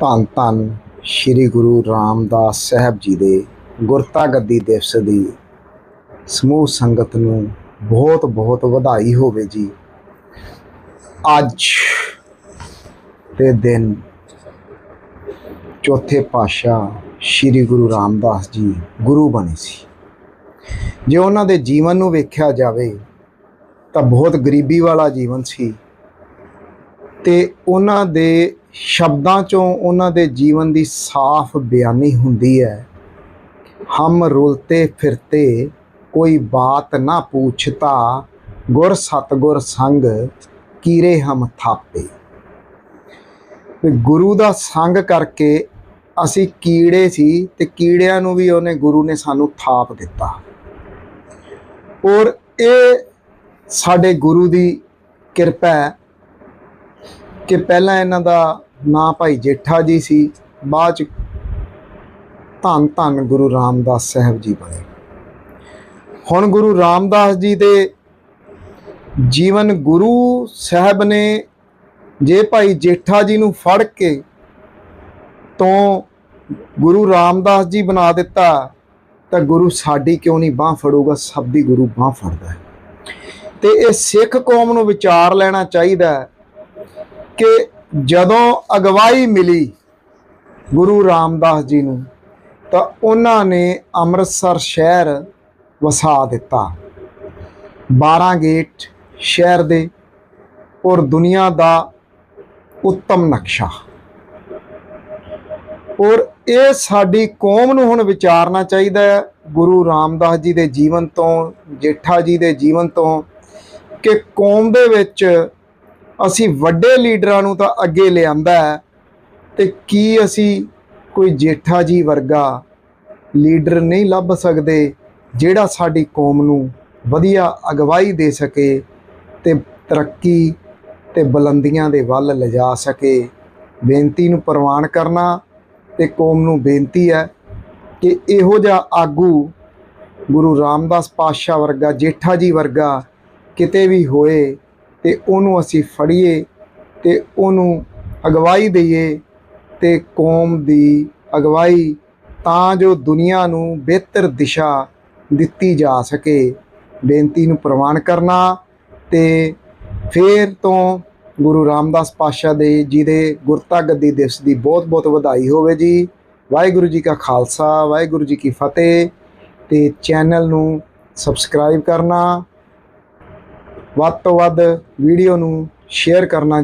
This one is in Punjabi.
ਧੰਨ ਧੰਨ ਸ੍ਰੀ ਗੁਰੂ ਰਾਮਦਾਸ ਸਾਹਿਬ ਜੀ ਦੇ ਗੁਰਤਾ ਗੱਦੀ ਦਿਵਸ ਦੀ ਸਮੂਹ ਸੰਗਤ ਨੂੰ ਬਹੁਤ ਬਹੁਤ ਵਧਾਈ ਹੋਵੇ ਜੀ। ਅੱਜ ਦੇ ਦਿਨ ਚੌਥੇ ਪਾਤਸ਼ਾਹ ਸ੍ਰੀ ਗੁਰੂ ਰਾਮਦਾਸ ਜੀ ਗੁਰੂ ਬਣੇ ਸੀ। ਜੇ ਉਹਨਾਂ ਦੇ ਜੀਵਨ ਨੂੰ ਵੇਖਿਆ ਜਾਵੇ ਤਾਂ ਬਹੁਤ ਗਰੀਬੀ ਵਾਲਾ ਜੀਵਨ ਸੀ ਤੇ ਉਹਨਾਂ ਦੇ ਸ਼ਬਦਾਂ ਚੋਂ ਉਹਨਾਂ ਦੇ ਜੀਵਨ ਦੀ ਸਾਫ਼ ਬਿਆਨੀ ਹੁੰਦੀ ਹੈ। ਹਮ ਰੁਲਤੇ ਫਿਰਤੇ, ਕੋਈ ਬਾਤ ਨਾ ਪੁੱਛਤਾ, ਗੁਰ ਸਤਗੁਰ ਸੰਗ ਕੀਰੇ ਹਮ ਥਾਪੇ। ਤੇ ਗੁਰੂ ਦਾ ਸੰਗ ਕਰਕੇ ਅਸੀਂ ਕੀੜੇ ਸੀ ਤੇ ਕੀੜਿਆਂ ਨੂੰ ਵੀ ਉਹਨੇ ਗੁਰੂ ਨੇ ਸਾਨੂੰ ਥਾਪ ਦਿੱਤਾ। ਔਰ ਇਹ ਸਾਡੇ ਗੁਰੂ ਦੀ ਕਿਰਪਾ ਹੈ ਕਿ ਪਹਿਲਾਂ ਇਹਨਾਂ ਦਾ ਨਾ ਭਾਈ ਜੇਠਾ ਜੀ ਸੀ, ਬਾਅਦ ਚ ਧੰਨ ਧੰਨ ਗੁਰੂ ਰਾਮਦਾਸ ਸਾਹਿਬ ਜੀ ਬਣੇ। ਹੁਣ ਗੁਰੂ ਰਾਮਦਾਸ ਜੀ ਦੇ ਜੀਵਨ ਗੁਰੂ ਸਾਹਿਬ ਨੇ ਜੇ ਭਾਈ ਜੇਠਾ ਜੀ ਨੂੰ ਫੜ ਕੇ ਤੋਂ ਗੁਰੂ ਰਾਮਦਾਸ ਜੀ ਬਣਾ ਦਿੱਤਾ, ਤਾਂ ਗੁਰੂ ਸਾਡੀ ਕਿਉਂ ਨਹੀਂ ਬਾਹ ਫੜੂਗਾ? ਸਭ ਦੀ ਗੁਰੂ ਬਾਹ ਫੜਦਾ ਹੈ। ਤੇ ਇਹ ਸਿੱਖ ਕੌਮ ਨੂੰ ਵਿਚਾਰ ਲੈਣਾ ਚਾਹੀਦਾ ਹੈ ਕਿ ਜਦੋਂ ਅਗਵਾਈ ਮਿਲੀ ਗੁਰੂ ਰਾਮਦਾਸ ਜੀ ਨੂੰ, ਤਾਂ ਉਹਨਾਂ ਨੇ ਅੰਮ੍ਰਿਤਸਰ ਸ਼ਹਿਰ ਵਸਾ ਦਿੱਤਾ। 12 ਗੇਟ ਸ਼ਹਿਰ ਦੇ ਔਰ ਦੁਨੀਆ ਦਾ ਉੱਤਮ ਨਕਸ਼ਾ। ਔਰ ਇਹ ਸਾਡੀ ਕੌਮ ਨੂੰ ਹੁਣ ਵਿਚਾਰਨਾ ਚਾਹੀਦਾ ਹੈ ਗੁਰੂ ਰਾਮਦਾਸ ਜੀ ਦੇ ਜੀਵਨ ਤੋਂ, ਜੇਠਾ ਜੀ ਦੇ ਜੀਵਨ ਤੋਂ, ਕਿ ਕੌਮ ਦੇ ਵਿੱਚ ਅਸੀਂ ਵੱਡੇ ਲੀਡਰਾਂ ਨੂੰ ਤਾਂ ਅੱਗੇ ਲਿਆਂਦਾ ਹੈ। ਤੇ ਕੀ ਅਸੀਂ ਕੋਈ ਜੇਠਾ ਜੀ ਵਰਗਾ ਲੀਡਰ ਨਹੀਂ ਲੱਭ ਸਕਦੇ, ਜਿਹੜਾ ਸਾਡੀ ਕੌਮ ਨੂੰ ਵਧੀਆ ਅਗਵਾਈ ਦੇ ਸਕੇ ਤੇ ਤਰੱਕੀ ਤੇ ਬੁਲੰਦੀਆਂ ਦੇ ਵੱਲ ਲਿਜਾ ਸਕੇ। ਬੇਨਤੀ ਨੂੰ ਪ੍ਰਵਾਨ ਕਰਨਾ ਤੇ ਕੌਮ ਨੂੰ ਬੇਨਤੀ ਹੈ ਕਿ ਇਹੋ ਜਿਹਾ ਆਗੂ ਗੁਰੂ ਰਾਮਦਾਸ ਪਾਤਸ਼ਾਹ ਵਰਗਾ, ਜੇਠਾ ਜੀ ਵਰਗਾ ਕਿਤੇ ਵੀ ਹੋਏ ਤੇ ਉਹਨੂੰ ਅਸੀਂ ਫੜੀਏ ਤੇ ਉਹਨੂੰ ਅਗਵਾਈ ਦਈਏ ਤੇ ਕੌਮ ਦੀ ਅਗਵਾਈ ਤਾਂ ਜੋ ਦੁਨੀਆ ਨੂੰ ਬਿਹਤਰ ਦਿਸ਼ਾ ਦਿੱਤੀ ਜਾ ਸਕੇ। ਬੇਨਤੀ ਨੂੰ ਪ੍ਰਵਾਨ ਕਰਨਾ ਤੇ ਫੇਰ ਤੋਂ ਗੁਰੂ ਰਾਮਦਾਸ ਪਾਤਸ਼ਾਹ ਦੇ ਜੀ ਦੇ ਗੁਰਤਾ ਗੱਦੀ ਦਿਵਸ ਦੀ ਬਹੁਤ ਬਹੁਤ ਵਧਾਈ ਹੋਵੇ ਜੀ। ਵਾਹਿਗੁਰੂ ਜੀ ਕਾ ਖਾਲਸਾ, ਵਾਹਿਗੁਰੂ ਜੀ ਕੀ ਫਤਿਹ ਤੇ ਚੈਨਲ ਨੂੰ ਸਬਸਕ੍ਰਾਈਬ ਕਰਨਾ ਵੱਧ ਤੋਂ ਵੱਧ ਵੀਡੀਓ ਨੂੰ ਸ਼ੇਅਰ ਕਰਨਾ